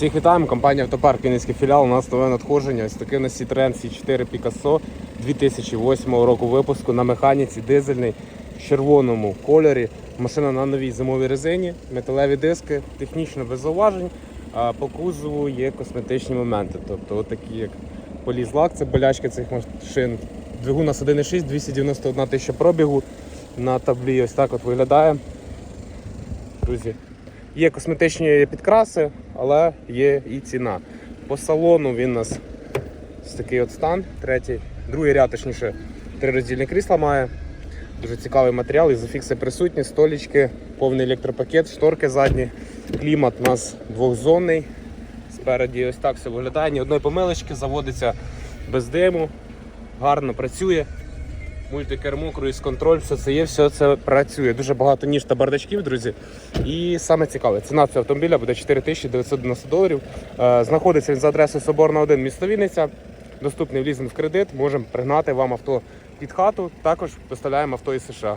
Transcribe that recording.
Всіх вітаємо, компанія Автопарк Вінницький філіал. У нас нове надходження. Ось такий у нас Citroen C4 Picasso 2008 року випуску на механіці дизельний в червоному кольорі. Машина на новій зимовій резині, металеві диски, технічно без зауважень. А по кузову є косметичні моменти. Тобто, отакі як полізлак, це болячки цих машин. Двигун у нас 1.6, 291 тисяча пробігу. На таблі ось так от виглядає. Друзі, Є косметичні підкраси, але є і ціна. По салону він у нас такий от стан, третій, другий ряд, точніше, три крісла має. Дуже цікавий матеріал, ізофікси присутні, столічки, повний електропакет, шторки задні. Клімат у нас двохзонний. Спереді ось так все виглядає. Ні одної помилочки, заводиться без диму, гарно працює. Мультикермо, круїз контроль, все це є, все це працює. Дуже багато ніж та бардачків, друзі. І саме цікаве, ціна цього автомобіля буде 4990 доларів. Е, Знаходиться він за адресою Соборна 1, місто Вінниця. Доступний в лізинг в кредит. Можемо пригнати вам авто під хату. Також доставляємо авто із США.